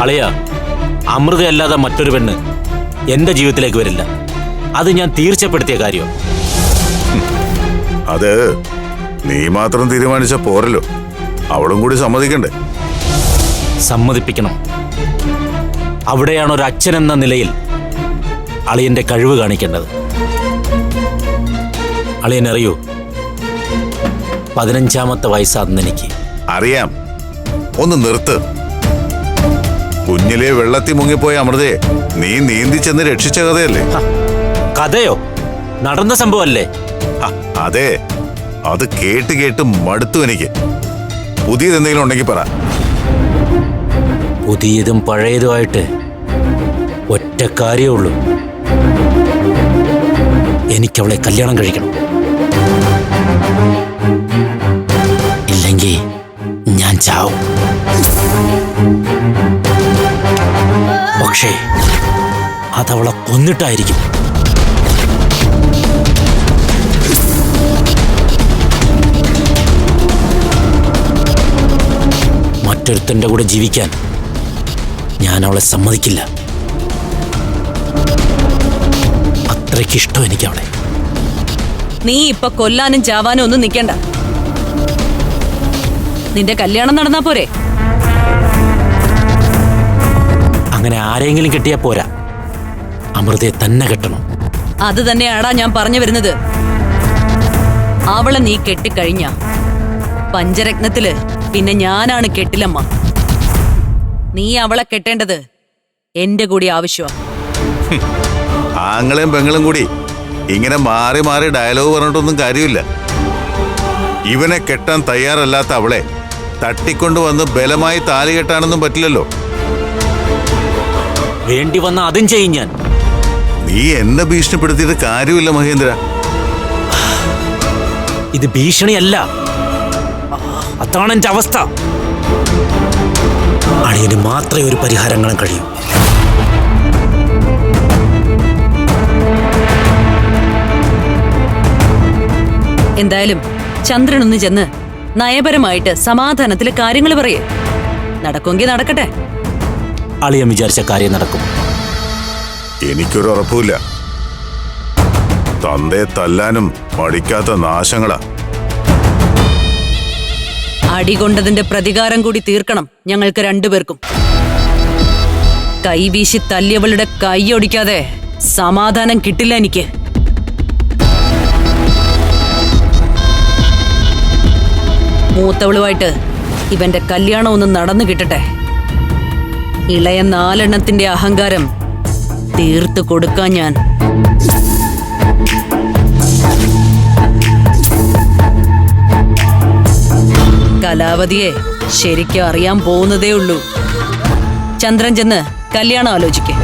അളിയ അമൃതയല്ലാതെ മറ്റൊരു പെണ്ണ് എന്റെ ജീവിതത്തിലേക്ക് വരില്ല. അത് ഞാൻ തീർച്ചപ്പെടുത്തിയ കാര്യം. അത് നീ മാത്രം തീരുമാനിച്ച പോരല്ലോ. അവളും കൂടി സമ്മതിക്കണ്ടേ? സമ്മതിപ്പിക്കണം. അവിടെയാണ് ഒരു അച്ഛൻ എന്ന നിലയിൽ അളിയന്റെ കഴിവ് കാണിക്കേണ്ടത്. അളിയൻ അറിയൂ പതിനഞ്ചാമത്തെ വയസ്സാന്ന് എനിക്ക്. അറിയാം. ഒന്ന് നിർത്ത്. കുഞ്ഞിലെ വെള്ളത്തിൽ മുങ്ങിപ്പോയ അമൃതയെ നീ നീന്തി ചെന്ന് രക്ഷിച്ച കഥയല്ലേ? കഥയോ? നടന്ന സംഭവമല്ലേ ഹ, അതെ. അത് കേട്ട് കേട്ട് മടുത്തു എനിക്ക്. പുതിയത് എന്തെങ്കിലും ഉണ്ടെങ്കിൽ പറ. പുതിയതും പഴയതുമായിട്ട് ഒറ്റ കാര്യമേ ഉള്ളൂ. എനിക്കവളെ കല്യാണം കഴിക്കണം. ഇല്ലെങ്കിൽ ഞാൻ ചാവും. പക്ഷേ അതവളെ കൊന്നിട്ടായിരിക്കും. മറ്റൊരുത്തന്റെ കൂടെ ജീവിക്കാൻ ഞാൻ അവളെ സമ്മതിക്കില്ല. അത്രയ്ക്കിഷ്ടം എനിക്ക് അവളെ നീ ഇപ്പൊ കൊല്ലാനും ചാവാനും ഒന്നും നിൽക്കണ്ട. നിന്റെ കല്യാണം നടന്നാ പോരെ? ആരെങ്കിലും കിട്ടിയാ പോരാ. അമൃതയെ തന്നെ കെട്ടണം. അത് തന്നെയാടാ ഞാൻ പറഞ്ഞു വരുന്നത്. അവളെ നീ കെട്ടിക്കഴിഞ്ഞ പഞ്ചരത്നത്തിൽ പിന്നെ ഞാനാണ് കെട്ടിലമ്മ. നീ അവളെ കെട്ടേണ്ടത് എന്റെ കൂടി ആവശ്യമാ ആങ്ങളെയും പെങ്ങളും കൂടി ഇങ്ങനെ മാറി മാറി ഡയലോഗ് പറഞ്ഞിട്ടൊന്നും കാര്യമില്ല. ഇവനെ കെട്ടാൻ തയ്യാറല്ലാത്ത അവളെ തട്ടിക്കൊണ്ടുവന്ന് ബലമായി താലി കെട്ടാനൊന്നും പറ്റില്ലല്ലോ. വേണ്ടി വന്ന അതും ചെയ്യും ഞാൻ. നീ എന്നെ ഭീഷണിപ്പെടുത്തിയിട്ട് കാര്യമില്ല മഹേന്ദ്ര. ഇത് ഭീഷണിയല്ല. അതാണ് എന്റെ അവസ്ഥ. അളിയന് മാത്രമേ ഒരു പരിഹാരം കാണാൻ കഴിയൂ. എന്തായാലും ചന്ദ്രൻ ഒന്ന് ചെന്ന് നയപരമായിട്ട് സമാധാനത്തിലെ കാര്യങ്ങൾ പറയേ. നടക്കുമെങ്കിൽ നടക്കട്ടെ. അളിയൻ വിചാരിച്ച കാര്യം നടക്കും. എനിക്കൊരു ഉറപ്പില്ല തന്തയെ തല്ലാനും മടിക്കാത്ത നാശങ്ങളാ. അടികൊണ്ടതിന്റെ പ്രതികാരം കൂടി തീർക്കണം ഞങ്ങൾക്ക് രണ്ടുപേർക്കും. കൈവീശി തല്ലിയവളുടെ കൈയൊടിക്കാതെ സമാധാനം കിട്ടില്ല എനിക്ക്. മൂത്തവളുമായിട്ട് ഇവന്റെ കല്യാണം ഒന്ന് നടന്നു കിട്ടട്ടെ. ഇളയ നാലെണ്ണത്തിന്റെ അഹങ്കാരം തീർത്തു കൊടുക്കാൻ ഞാൻ. കലാവതിയെ ശരിക്കും അറിയാൻ പോകുന്നതേ ഉള്ളൂ. ചന്ദ്രൻ ചെന്ന് കല്യാണം ആലോചിക്കേ.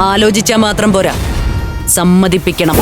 ആലോചിച്ചാൽ മാത്രം പോരാ. സമ്മതിപ്പിക്കണം.